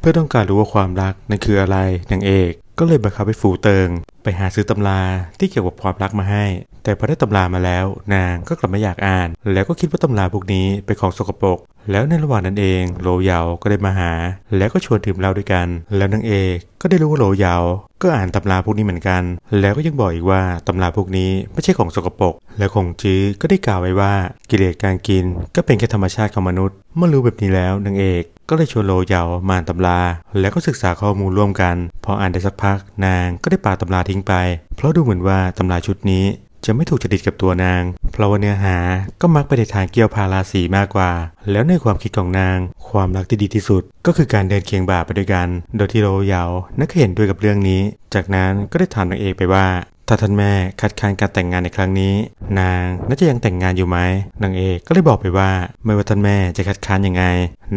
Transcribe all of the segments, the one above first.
เพื่อต้องการรู้ว่าความรักนั่นคืออะไรนางเอก ก็เลยบังคับให้ฝูเติง ไปหาซื้อตำราที่เกี่ยวกับความรักมาให้ แต่พอได้ตำรามาแล้ว นางก็กลับไม่อยากอ่าน แล้วก็คิดว่าตำราพวกนี้เป็นของสกปรกแล้วในระหว่างนั้นเองโหลเหยาก็ได้มาหา แล้วก็ชวนดื่มเหล้าด้วยกัน แล้วนางเอกก็ได้รู้ว่าโหลเหยาก็อ่านตำราพวกนี้เหมือนกัน แล้วก็ยังบอกอีกว่าตำราพวกนี้ไม่ใช่ของสกปรก และคงจื้อก็ได้กล่าวไว้ว่ากิเลสการกิน ก็เป็นแค่ธรรมชาติของมนุษย์ เมื่อรู้แบบนี้แล้วนางเอกก็เลยชวนโลเยามาอ่านตำรา แล้วก็ศึกษาข้อมูลร่วมกัน พออ่านได้สักพักนางก็ได้ปาตำราทิ้งไป เพราะดูเหมือนว่าตำราชุดนี้ จะไม่ถูกจริตกับตัวนาง เพราะว่าเนื้อหาก็มักไปในทางเกี่ยวพาราสีมากกว่า แล้วในความคิดของนาง ความรักที่ดีที่สุด ก็คือการเดินเคียงบ่าไปด้วยกัน โดยที่โรยาวนักเห็นด้วยกับเรื่องนี้ จากนั้นก็ได้ถามนางเอกไปว่าถ้าท่านแม่คัดค้านการแต่งงานในครั้งนี้ นางน่าจะยังแต่งงานอยู่ไหมนางเอกก็เลยบอกไปว่าไม่ว่าท่านแม่จะคัดค้านยังไง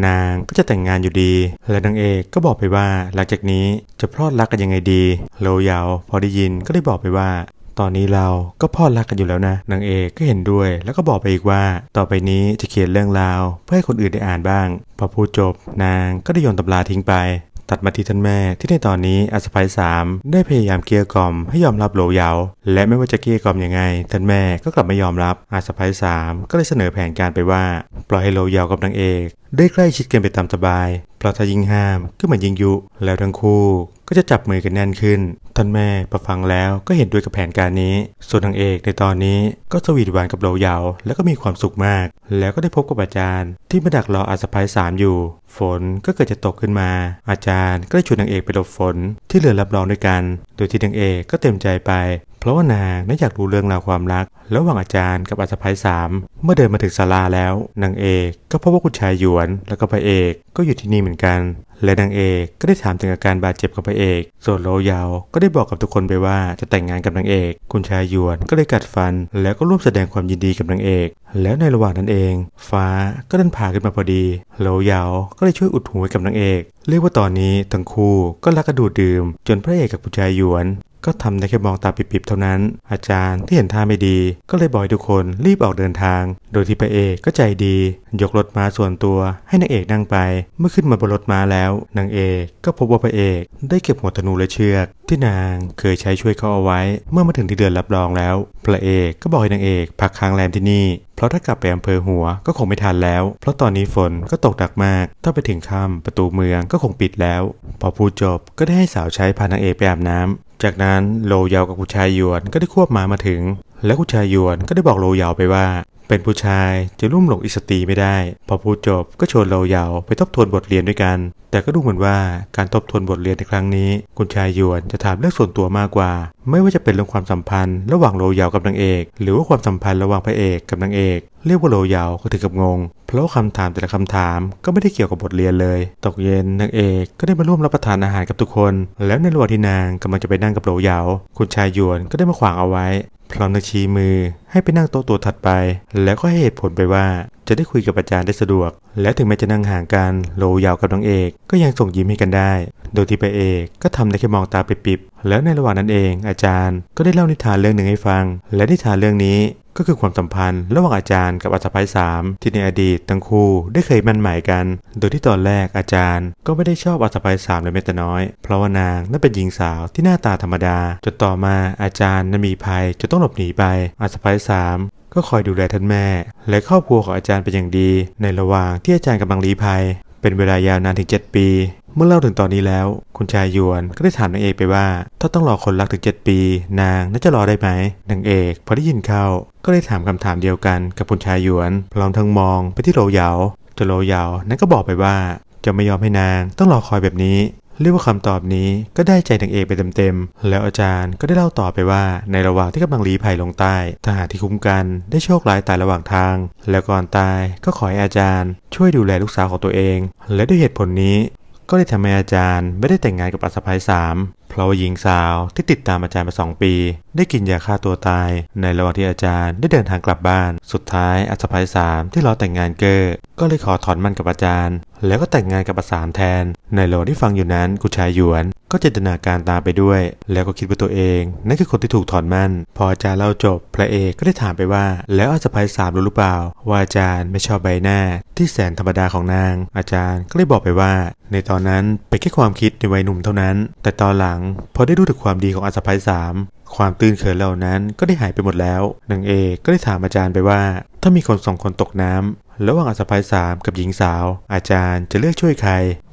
นางก็จะแต่งงานอยู่ดี และนางเอกก็บอกไปว่าหลังจากนี้จะพลอดรักกันยังไงดี โลยาวพอได้ยินก็ได้บอกไปว่า ตอนนี้เราก็พลอดรักกันอยู่แล้วนะนางเอกก็เห็นด้วย แล้วก็บอกไปอีกว่า ต่อไปนี้จะเขียนเรื่องราวเพื่อให้คนอื่นได้อ่านบ้าง พอพูดจบ นางก็ได้โยนตำราทิ้งไป ตัดมาที่ท่านแม่ที่ในตอนนี้อาสภัยสามได้พยายามเกลี้ยกล่อมให้ยอมรับโหลเยา และไม่ว่าจะเกลี้ยกล่อมยังไง ท่านแม่ก็กลับไม่ยอมรับอาสภัยสามก็เลยเสนอแผนการไปว่า ปล่อยให้โหลเยากับนางเอกได้ใกล้ชิดกันไปตามสบายเพราะถ้ายิ่งห้ามก็เหมือนยิงยุ แล้วทั้งคู่ ก็จะจับมือกันแน่นขึ้น ท่านแม่ประฟังแล้วก็เห็นด้วยกับแผนการนี้ ส่วนนางเอกในตอนนี้ก็สวีทหวานกับโหลเยาแล้วก็มีความสุขมาก แล้วก็ได้พบกับอาจารย์ ที่มาดักรออาสะพายสามอยู่ ฝนก็เกิดจะตกขึ้นมา อาจารย์ก็ได้ชวนนางเอกไปหลบฝนที่เรือรับรองด้วยกัน โดยที่นางเอกก็เต็มใจไป เพราะว่านางน่าอยากรู้เรื่องราวความรัก ระหว่างอาจารย์กับอาสะพายสามเมื่อเดินมาถึงศาลาแล้วนางเอกก็พบว่าคุณชายหยวนแล้วก็พระเอกก็อยู่ที่นี่เหมือนกัน และนางเอกก็ได้ถามถึงอาการบาดเจ็บของพระเอก ส่วนโลยาวก็ได้บอกกับทุกคนไปว่าจะแต่งงานกับนางเอก คุณชายหยวนก็เลยกัดฟัน แล้วก็ร่วมแสดงความยินดีกับนางเอก แล้วในระหว่างนั้นเอง ฟ้าก็ดันผ่าขึ้นมาพอดีโลยาวก็เลยช่วยอุดหูให้กับนางเอก เรียกว่าตอนนี้ทั้งคู่ก็รักกระดูดดื่ม จนพระเอกกับคุณชายหยวน ก็ทำได้แค่มองตาปิบๆเท่านั้น อาจารย์ที่เห็นท่าไม่ดี ก็เลยบอกทุกคนรีบออกเดินทาง โดยที่พระเอกก็ใจดี ยกรถม้าส่วนตัวให้นางเอกนั่งไป เมื่อขึ้นมาบนรถม้าแล้วนางเอกก็พบว่าพระเอกได้เก็บหัวธนูและเชือก ที่นางเคยใช้ช่วยเขาเอาไว้ เมื่อมาถึงที่เดือนรับรองแล้ว พระเอกก็บอกให้นางเอกพักค้างแรมที่นี่เพราะถ้ากลับไปอำเภอหัวก็คงไม่ทันแล้ว เพราะตอนนี้ฝนก็ตกหนักมาก ถ้าไปถึงค่ำประตูเมืองก็คงปิดแล้ว พอพูดจบก็ได้ให้สาวใช้พานางเอกไปอาบน้ำ จากนั้นโลยาวกับคุณชายหยวนก็ได้ควบม้ามาถึง และคุณชายหยวนก็ได้บอกโลยาวไปว่า เป็นผู้ชายจะลุ่มหลงอิสตรีไม่ได้ พอพูดจบก็ชวนโลเยาไปทบทวนบทเรียนด้วยกัน แต่ก็ดูเหมือนว่าการทบทวนบทเรียนในครั้งนี้ คุณชายหยวนจะถามเรื่องส่วนตัวมากกว่า ไม่ว่าจะเป็นเรื่องความสัมพันธ์ ระหว่างโลเยากับนางเอก หรือว่าความสัมพันธ์ระหว่างพระเอกกับนางเอกเรียกว่าโลเยาก็ถึงกับงง เพราะว่าคำถามแต่ละคำถามก็ไม่ได้เกี่ยวกับบทเรียนเลย ตกเย็นนางเอกก็ได้มาร่วมรับประทานอาหารกับทุกคน แล้วในระหว่างที่นางกำลังจะไปนั่งกับโลเยาคุณชายหยวนก็ได้มาขวางเอาไว้พร้อมนักชี้มือ ให้ไปนั่งโต๊ะตัวถัดไป แล้วก็ให้เหตุผลไปว่าจะได้คุยกับอาจารย์ได้สะดวก และถึงแม้จะนั่งห่างกันโลยาวกับน้องเอก ก็ยังส่งยิ้มให้กันได้ โดยที่พระเอกก็ทำได้แค่มองตาไปปิบ แล้วในระหว่างนั้นเองอาจารย์ก็ได้เล่านิทานเรื่องหนึ่งให้ฟัง และนิทานเรื่องนี้ก็คือความสัมพันธ์ระหว่างอาจารย์กับอัศภัยสามที่ในอดีตทั้งคู่ได้เคยมั่นหมายกัน โดยที่ตอนแรกอาจารย์ก็ไม่ได้ชอบอัศภัยสามเลยแม้แต่น้อย เพราะว่านางนั้นเป็นหญิงสาวที่หน้าตาธรรมดาจนต่อมาอาจารย์นั้นมีภัยจะต้องหลบหนีไปอัศภัยสามก็คอยดูแลท่านแม่ และครอบครัวของอาจารย์เป็นอย่างดี ในระหว่างที่อาจารย์กำลังลี้ภัย เป็นเวลายาวนานถึง 7 ปี เมื่อเล่าถึงตอนนี้แล้ว คุณชายยวนก็ได้ถามนางเอกไปว่า ถ้าต้องรอคนรักถึง 7 ปี นางน่าจะรอได้ไหมนางเอกพอได้ยินเข้าก็ได้ถามคำถามเดียวกันกับคุณชายยวนพร้อมทั้งมองไปที่โรเหยาจนโรเหยานั้นก็บอกไปว่าจะไม่ยอมให้นางต้องรอคอยแบบนี้ เรียกว่าคำตอบนี้ก็ได้ใจนางเอกไปเต็มๆ แล้วอาจารย์ก็ได้เล่าต่อไปว่า ในระหว่างที่กำลังลี้ภัยลงใต้ ทหารที่คุ้มกันได้โชคร้ายตายระหว่างทาง แล้วก่อนตายก็ขอให้อาจารย์ ช่วยดูแลลูกสาวของตัวเอง และด้วยเหตุผลนี้ก็ได้ทำให้อาจารย์ไม่ได้แต่งงานกับอัศภัยสาม เพราะว่าหญิงสาวที่ติดตามอาจารย์มาสองปี ได้กินยาฆ่าตัวตาย ในระหว่างที่อาจารย์ได้เดินทางกลับบ้าน สุดท้ายอัศภัยสามที่รอแต่งงานเกอร์ก็เลยขอถอนมันกับอาจารย์ แล้วก็แต่งงานกับอาสามแทน ในระหว่างที่ฟังอยู่นั้นคุชายหยวนก็จินตนาการตามไปด้วย แล้วก็คิดว่าตัวเอง นั่นคือคนที่ถูกถอนมันพออาจารย์เล่าจบ พระเอกก็ได้ถามไปว่า แล้วอาสภัยสามรู้หรือเปล่า ว่าอาจารย์ไม่ชอบใบหน้า ที่แสนธรรมดาของนาง อาจารย์ก็เลยบอกไปว่า ในตอนนั้นเป็นแค่ความคิดในวัยหนุ่มเท่านั้น แต่ตอนหลังพอได้รู้ถึงความดีของอาสภัยสามความตื่นเขินเหล่านั้นก็ได้หายไปหมดแล้วนางเอกก็ได้ถามอาจารย์ไปว่า ถ้ามีคนสองคนตกน้ำระหว่างอาสภัยสามกับหญิงสาว อาจารย์จะเลือกช่วยใคร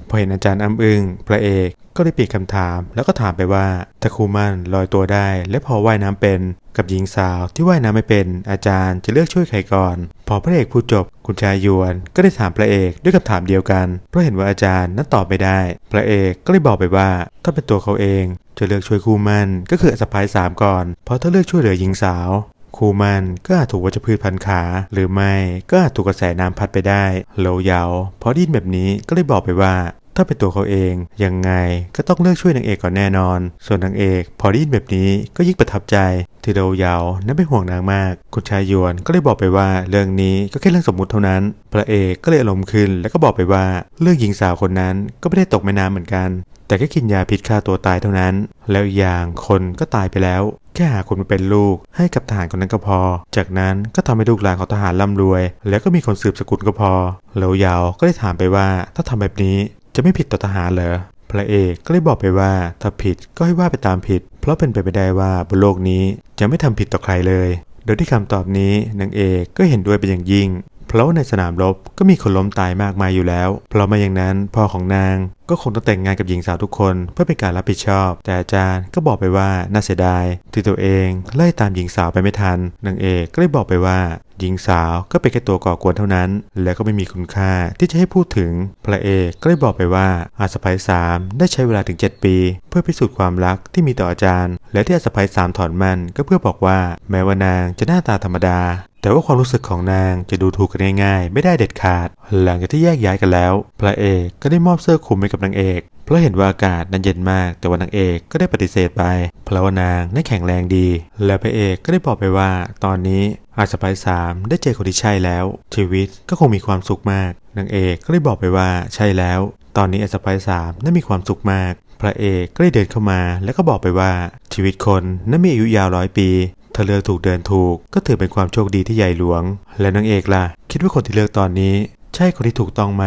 พอเห็นอาจารย์อ้ำอึ้งพระเอกก็ได้เปลี่ยนคำถาม แล้วก็ถามไปว่าถ้าครูมันลอยตัวได้ และพอว่ายน้ำเป็น กับหญิงสาวที่ว่ายน้ำไม่เป็น อาจารย์จะเลือกช่วยใครก่อน พอพระเอกพูดจบ คุณชายยวนก็ได้ถามพระเอกด้วยคำถามเดียวกัน เพราะเห็นว่าอาจารย์นั้นตอบไม่ได้ พระเอกก็เลยบอกไปว่า ถ้าเป็นตัวเขาเองจะเลือกช่วยครูมั่นก็คืออสภายสามก่อน เพราะถ้าเลือกช่วยเหลือหญิงสาวครูมันก็อาจถูกวัชพืชพันขา หรือไม่ก็อาจถูกกระแสน้ำพัดไปได้โลเยาเพราะดินแบบนี้ก็เลยบอกไปว่า ถ้าเป็นตัวเขาเองยังไงก็ต้องเลือกช่วยนางเอกก่อนแน่นอน ส่วนนางเอกพอได้ยินแบบนี้ก็ยิ่งประทับใจที่โลเยาวนั้นไม่ห่วงนางมาก คุณชายยวนก็เลยบอกไปว่าเรื่องนี้ก็แค่เรื่องสมมุติเท่านั้น พระเอกก็เลยอารมณ์ขึ้น แล้วก็บอกไปว่าเรื่องหญิงสาวคนนั้นก็ไม่ได้ตกแม่น้ำเหมือนกัน แต่แค่กินยาพิษฆ่าตัวตายเท่านั้น แล้วอย่างคนก็ตายไปแล้ว แค่หาคนมาเป็นลูกให้กับทหารคนนั้นก็พอ จากนั้นก็ทำให้ลูกหลานของทหารร่ำรวย แล้วก็มีคนสืบสกุลก็พอแล้วยาวก็ได้ถามไปว่าถ้าทำแบบนี้ จะไม่ผิดต่อทหารเหรอพระเอกก็เลยบอกไปว่าถ้าผิดก็ให้ว่าไปตามผิด เพราะเป็นไปไม่ได้ว่าบนโลกนี้จะไม่ทำผิดต่อใครเลย โดยที่คำตอบนี้นางเอกก็เห็นด้วยเป็นอย่างยิ่ง เพราะว่าในสนามรบก็มีคนล้มตายมากมายอยู่แล้ว เพราะไมาอย่างนั้นพ่อของนางก็คงต้องแต่งงานกับหญิงสาวทุกคนเพื่อเป็นการรับผิดชอบ แต่อาจารย์ก็บอกไปว่าน่าเสียดายที่ตัวเองไล่ตามหญิงสาวไปไม่ทันนางเอกก็เลยบอกไปว่า หญิงสาวก็เป็นแค่ตัวก่อกวนเท่านั้น และก็ไม่มีคุณค่าที่จะให้พูดถึง พระเอกก็เลยบอกไปว่าอาสภัยสามได้ใช้เวลาถึง 7 ปี เพื่อพิสูจน์ความรักที่มีต่ออาจารย์ และที่อาสภัยสามถอนมันก็เพื่อบอกว่า แม้ว่านางจะหน้าตาธรรมดาแต่ว่าความรู้สึกของนางจะดูถูกกันง่ายๆ ไม่ได้เด็ดขาด หลังจากที่แยกย้ายกันแล้ว พระเอกก็ได้มอบเสื้อคลุมให้กับนางเอก ราะเห็นว่าอากาศนั้นเย็นมาก แต่ว่านางเอกก็ได้ปฏิเสธไป เพราะว่านางนั้นแข็งแรงดี และพระเอกก็ได้บอกไปว่า ตอนนี้อาสภัยสามได้เจอคนที่ใช่แล้ว ชีวิตก็คงมีความสุขมาก นางเอกก็ได้บอกไปว่าใช่แล้ว ตอนนี้อาสภัยสามนั้นมีความสุขมาก พระเอกก็ได้เดินเข้ามา แล้วก็บอกไปว่าชีวิตคนนั้นมีอายุยาวร้อยปีถ้าเลือกถูกเดินถูกก็ถือเป็นความโชคดีที่ใหญ่หลวง และนางเอกล่ะ คิดว่าคนที่เลือกตอนนี้ ใช่คนที่ถูกต้องไหม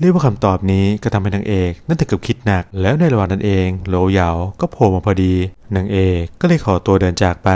เรียกว่าคำตอบนี้ก็ทำให้นางเอกนั่นถึงกับคิดหนัก แล้วในระหว่างนั้นเองโหลเหยาก็โผล่มาพอดีนางเอกก็เลยขอตัวเดินจากไป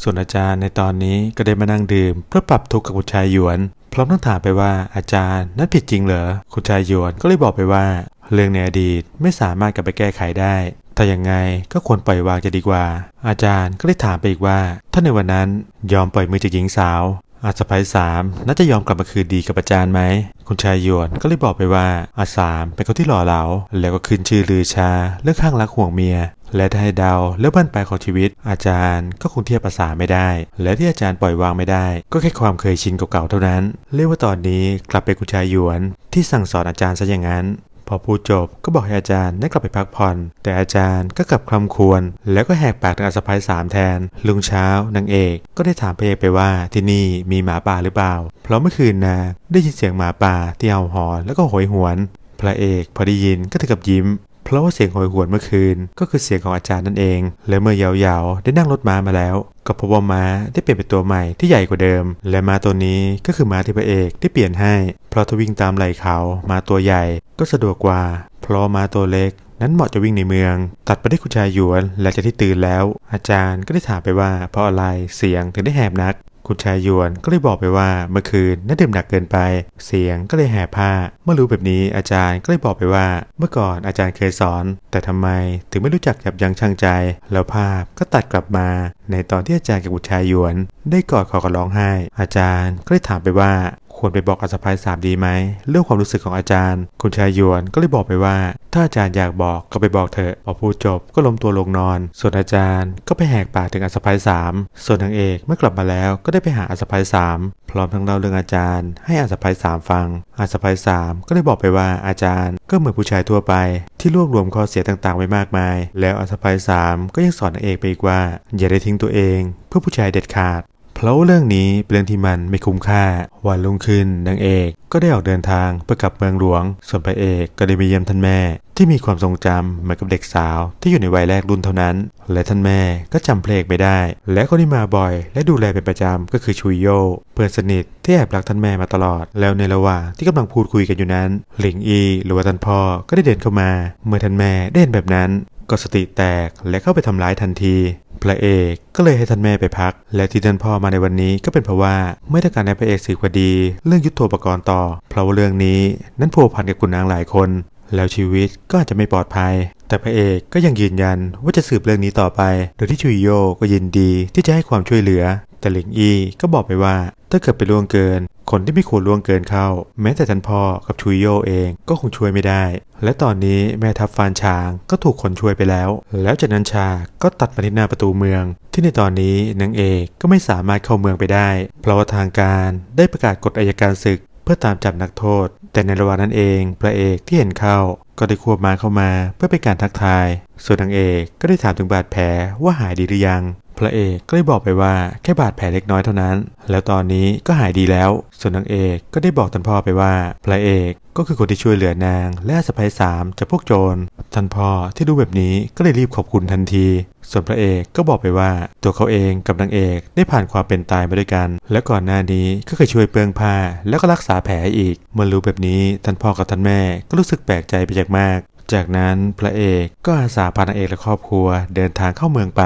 ส่วนอาจารย์ในตอนนี้ก็ได้มานั่งดื่ม เพื่อปรับทุกข์กับคุณชายหยวน พร้อมทั้งถามไปว่าอาจารย์นั้นผิดจริงเหรอคุณชายหยวนก็เลยบอกไปว่า เรื่องในอดีตไม่สามารถกลับไปแก้ไขได้ถ้าอย่างไงก็ควรปล่อยวางจะดีกว่า อาจารย์ก็เลยถามไปอีกว่า ถ้าในวันนั้นยอมปล่อยมือจากหญิงสาว อาสภัยสามน่าจะยอมกลับมาคืนดีกับอาจารย์ไหม คุณชายหยวนก็เลยบอกไปว่าอาสามเป็นคนที่หล่อเหลา แล้วก็ขึ้นชื่อลือชาเรื่องข้างรักห่วงเมีย และถ้าให้เดาเรื่องบ้านปลายของชีวิต อาจารย์ก็คงเทียบภาษาไม่ได้ และที่อาจารย์ปล่อยวางไม่ได้ ก็แค่ความเคยชินเก่าๆเท่านั้น เรียกว่าตอนนี้กลับเป็นคุณชายหยวนที่สั่งสอนอาจารย์ซะอย่างนั้น พอพูดจบก็บอกให้อาจารย์ได้กลับไปพักผ่อน แต่อาจารย์ก็กลับคลำควร แล้วก็แหกปากถึงอาสภัยสามแทน ลุงเช้านางเอกก็ได้ถามพระเอกไปว่าที่นี่มีหมาป่าหรือเปล่า เพราะเมื่อคืนนะได้ยินเสียงหมาป่าที่เห่าหอนแล้วก็โหยหวน พระเอกพอได้ยินก็ถึงกับยิ้ม เพราะว่าเสียงโหยหวนเมื่อคืน ก็คือเสียงของอาจารย์นั่นเอง และเมื่อยาวๆ ได้นั่งรถม้ามาแล้ว ก็พบว่าม้าได้เปลี่ยนเป็นตัวใหม่ที่ใหญ่กว่าเดิม และม้าตัวนี้ก็คือม้าที่พระเอกได้เปลี่ยนให้ เพราะถ้าวิ่งตามไหล่เขาม้าตัวใหญ่ก็สะดวกกว่า เพราะม้าตัวเล็กนั้นเหมาะจะวิ่งในเมือง ตัดไปที่คุณชายหยวนและจากที่ตื่นแล้ว อาจารย์ก็ได้ถามไปว่าเพราะอะไรเสียงถึงได้แหบนัก คุณชายยวนก็เลยบอกไปว่าเมื่อคืนน่าดื่มหนักเกินไป เสียงก็เลยแห่ผ้า เมื่อรู้แบบนี้อาจารย์ก็เลยบอกไปว่า เมื่อก่อนอาจารย์เคยสอน แต่ทำไมถึงไม่รู้จักยับยั้งชั่งใจ แล้วภาพก็ตัดกลับมา ในตอนที่อาจารย์กับคุณชายยวน ได้กอดคอกันร้องไห้ อาจารย์ก็เลยถามไปว่า ควรไปบอกอาสะพายสามดีไหมเรื่องความรู้สึกของอาจารย์ คุณชายยวนก็เลยบอกไปว่า ถ้าอาจารย์อยากบอกก็ไปบอกเถอะพอพูดจบก็ล้มตัวลงนอน ส่วนอาจารย์ก็ไปแหกปากถึงอาสะพายสามส่วนนางเอกเมื่อกลับมาแล้วก็ได้ไปหาอาสะพายสามพร้อมทั้งเล่าเรื่องอาจารย์ ให้อาสะพายสามฟัง อาสะพายสามก็ได้บอกไปว่าอาจารย์ ก็เหมือนผู้ชายทั่วไป ที่รวบรวมข้อเสียต่างๆไว้มากมาย แล้วอาสะพายสามก็ยังสอนนางเอกไปอีกว่า อย่าได้ทิ้งตัวเอง เพื่อผู้ชายเด็ดขาด เพราะเรื่องนี้เป็นเรื่องที่มันไม่คุ้มค่า วันรุ่งขึ้นนางเอกก็ได้ออกเดินทางเพื่อกลับเมืองหลวง ส่วนพระเอกก็ได้ไปเยี่ยมท่านแม่ ที่มีความทรงจำเหมือนกับเด็กสาวที่อยู่ในวัยแรกรุ่นเท่านั้น และท่านแม่ก็จำเพลงไม่ได้ และคนที่มาบ่อย และดูแลเป็นประจำก็คือชุยโยเพื่อนสนิทที่แอบรักท่านแม่มาตลอด แล้วในระหว่างที่กำลังพูดคุยกันอยู่นั้นหลิงอี หรือว่าท่านพ่อก็ได้เดินเข้ามา เมื่อท่านแม่ได้เห็นแบบนั้น ก็สติแตกและเข้าไปทำร้ายทันที พระเอกก็เลยให้ท่านแม่ไปพัก และที่ท่านพ่อมาในวันนี้ก็เป็นเพราะว่าไม่ต้องการให้พระเอกสืบคดี เรื่องยุทโธปกรณ์ต่อ เพราะว่าเรื่องนี้นั้นพัวพันกับคุณนางหลายคน แล้วชีวิตก็อาจจะไม่ปลอดภัย แต่พระเอกก็ยังยืนยันว่าจะสืบเรื่องนี้ต่อไป โดยที่ชุยโยก็ยินดีที่จะให้ความช่วยเหลือ แต่หลิงอีก็บอกไปว่าถ้าเกิดไปล่วงเกิน คนที่ไม่ควรล่วงเกินเข้า แม้แต่ท่านพ่อกับชุยโยเองก็คงช่วยไม่ได้ และตอนนี้แม่ทัพฟานฉางก็ถูกคนช่วยไปแล้ว แล้วจากนั้นชาก็ตัดมาที่หน้าประตูเมือง ที่ในตอนนี้นางเอกก็ไม่สามารถเข้าเมืองไปได้ เพราะว่าทางการได้ประกาศกฎอัยการศึก เพื่อตามจับนักโทษ แต่ในระหว่างนั้นเองพระเอกที่เห็นเข้าก็ได้ควบมาเข้ามาเพื่อเป็นการทักทาย ส่วนนางเอกก็ได้ถามถึงบาดแผลว่าหายดีหรือยัง พระเอกก็ได้บอกไปว่าแค่บาดแผลเล็กน้อยเท่านั้น แล้วตอนนี้ก็หายดีแล้ว ส่วนนางเอกก็ได้บอกท่านพ่อไปว่าพระเอกก็คือคนที่ช่วยเหลือนาง และสะพ้ายสามจากพวกโจร ท่านพ่อที่รู้แบบนี้ก็เลยรีบขอบคุณทันที ส่วนพระเอกก็บอกไปว่า ตัวเขาเองกับนางเอกได้ผ่านความเป็นตายมาด้วยกัน และก่อนหน้านี้ก็เคยช่วยเปลืองผ้า แล้วก็รักษาแผลอีกเมื่อรู้แบบนี้ท่านพ่อกับท่านแม่ก็รู้สึกแปลกใจไปจากมาก จากนั้นพระเอกก็อาสาพานางเอกและครอบครัวเดินทางเข้าเมืองไป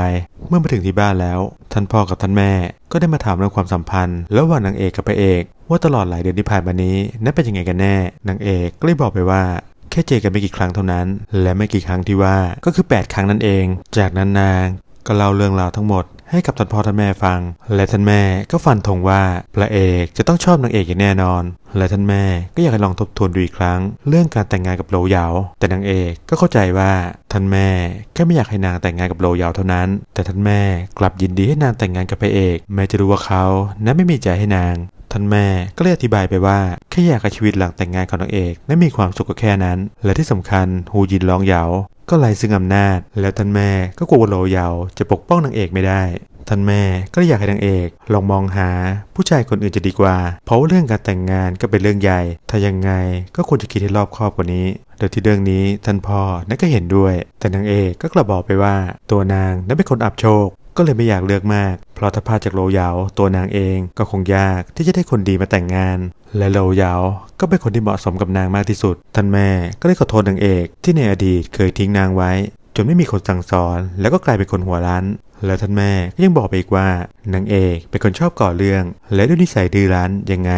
เมื่อมาถึงที่บ้านแล้ว ท่านพ่อกับท่านแม่ก็ได้มาถามเรื่องความสัมพันธ์ระหว่างนางเอกกับพระเอก ว่าตลอดหลายเดือนที่ผ่านมานี้นั้นเป็นยังไงกันแน่นางเอกก็เลยบอกไปว่าแค่เจอกันไม่กี่ครั้งเท่านั้น และไม่กี่ครั้งที่ว่าก็คือ 8 ครั้งนั่นเอง จากนั้นนาง ก็เล่าเรื่องราวทั้งหมดให้กับท่านพ่อท่านแม่ฟัง และท่านแม่ก็ฟันธงว่าพระเอกจะต้องชอบนางเอกอย่างแน่นอน และท่านแม่ก็อยากให้ลองทบทวนดูอีกครั้ง เรื่องการแต่งงานกับโลยาวแต่นางเอกก็เข้าใจว่าท่านแม่แค่ไม่อยากให้นางแต่งงานกับโลยาวเท่านั้น แต่ท่านแม่กลับยินดีให้นางแต่งงานกับพระเอกแม้จะรู้ว่าเขานั้นไม่มีใจให้นางท่านแม่ก็เลยอธิบายไปว่าแค่อยากให้ชีวิตหลังแต่งงานของนางเอกนั้มีความสุขก็แค่นั้น และที่สำคัญฮูยินร้องเหยา ก็ไล่ซึ่งอำนาจ แล้วท่านแม่ก็กลัวว่าโลเยาจะปกป้องนางเอกไม่ได้ ท่านแม่ก็อยากให้นางเอกลองมองหาผู้ชายคนอื่นจะดีกว่า เพราะเรื่องการแต่งงานก็เป็นเรื่องใหญ่ ถ้ายังไงก็ควรจะคิดให้รอบคอบกว่านี้ โดยที่เรื่องนี้ท่านพ่อนั้นก็เห็นด้วย แต่นางเอกก็กลับบอกไปว่า ตัวนางนั้นเป็นคนอับโชค ก็เลยไม่อยากเลือกมาก เพราะถ้าพลาดจากโลยาวตัวนางเองก็คงยากที่จะได้คนดีมาแต่งงาน และโลยาวก็เป็นคนที่เหมาะสมกับนางมากที่สุด ท่านแม่ก็เลยขอโทษนางเอกที่ในอดีตเคยทิ้งนางไว้จนไม่มีคนสั่งสอน แล้วก็กลายเป็นคนหัวรั้นแล้วท่านแม่ก็ยังบอกไปอีกว่านางเอกเป็นคนชอบก่อเรื่อง และด้วยนิสัยดื้อรั้นยังไง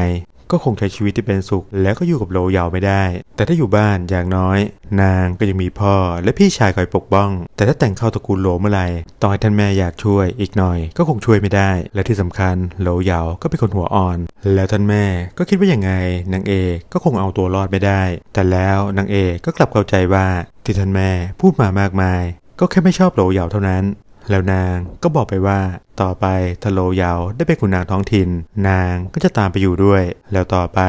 ก็คงใช้ชีวิตที่เป็นสุข แล้วก็อยู่กับโลยาวไม่ได้ แต่ถ้าอยู่บ้านอย่างน้อย นางก็ยังมีพ่อและพี่ชายคอยปกป้อง แต่ถ้าแต่งเข้าตระกูลโหลเมื่อไหร่ต่อให้ท่านแม่อยากช่วยอีกหน่อย ก็คงช่วยไม่ได้ และที่สำคัญโหลยาวก็เป็นคนหัวอ่อน แล้วท่านแม่ก็คิดว่าอย่างไงนางเอกก็คงเอาตัวรอดไม่ได้ แต่แล้วนางเอกก็กลับเข้าใจว่าที่ท่านแม่พูดมามากมาย ก็แค่ไม่ชอบโหลเหยาเท่านั้น แล้วนางก็บอกไปว่า ต่อไปถ้าโลยาวได้เป็นขุนนางท้องถิ่น นางก็จะตามไปอยู่ด้วย แล้วต่อไป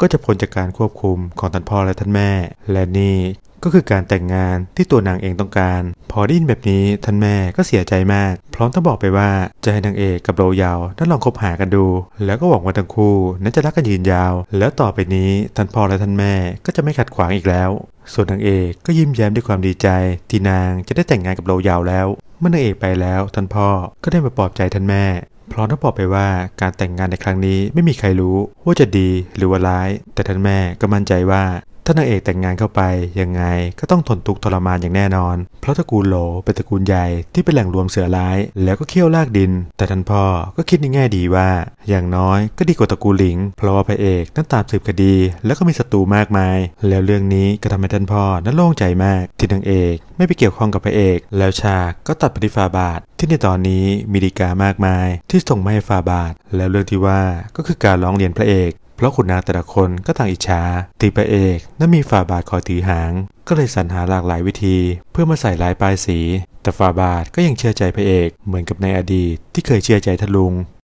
ก็จะพ้นจากการควบคุมของท่านพ่อและท่านแม่ และนี่ก็คือการแต่งงานที่ตัวนางเองต้องการ พอได้ยินแบบนี้ท่านแม่ก็เสียใจมาก พร้อมทั้งบอกไปว่าจะให้นางเอกกับโลยาวนั้นลองคบหากันดู แล้วก็หวังว่าทั้งคู่นั้นจะรักกันยืนยาว แล้วต่อไปนี้ท่านพ่อและท่านแม่ก็จะไม่ขัดขวางอีกแล้ว ส่วนนางเอกก็ยิ้มแย้มด้วยความดีใจ ที่นางจะได้แต่งงานกับโลยาวแล้ว เมื่อนางเอกไปแล้วท่านพ่อก็ได้มาปลอบใจท่านแม่ พร้อมทั้งบอกไปว่าการแต่งงานในครั้งนี้ไม่มีใครรู้ว่าจะดีหรือว่าร้าย แต่ท่านแม่ก็มั่นใจว่า ถ้านางเอกแต่งงานเข้าไปยังไงก็ต้องทนทุกข์ทรมานอย่างแน่นอน เพราะตระกูลโหลเป็นตระกูลใหญ่ที่เป็นแหล่งรวมเสือร้าย แล้วก็เคี่ยวลากดิน แต่ท่านพ่อก็คิดในแง่ดีว่า อย่างน้อยก็ดีกว่าตระกูลหลิง เพราะว่าพระเอกนั้นตามสืบคดี แล้วก็มีศัตรูมากมาย แล้วเรื่องนี้ก็ทำให้ท่านพ่อนั้นโล่งใจมากที่นางเอกไม่ไปเกี่ยวข้องกับพระเอก แล้วฉากก็ตัดปที่ฟาบาทที่ในตอนนี้มีดีกามากมาย ที่ส่งมาให้ฟาบาท แล้วเรื่องที่ว่าก็คือการร้องเรียนพระเอก เพราะขุนนางแต่ละคนก็ต่างอิจฉาตีประเอกนั้นมีฝ่าบาทคอยถือหาง ก็เลยสรรหาหลากหลายวิธี เพื่อมาใส่ลายปลายสี แต่ฝ่าบาทก็ยังเชื่อใจพระเอกเหมือนกับในอดีตที่เคยเชื่อใจทะลุง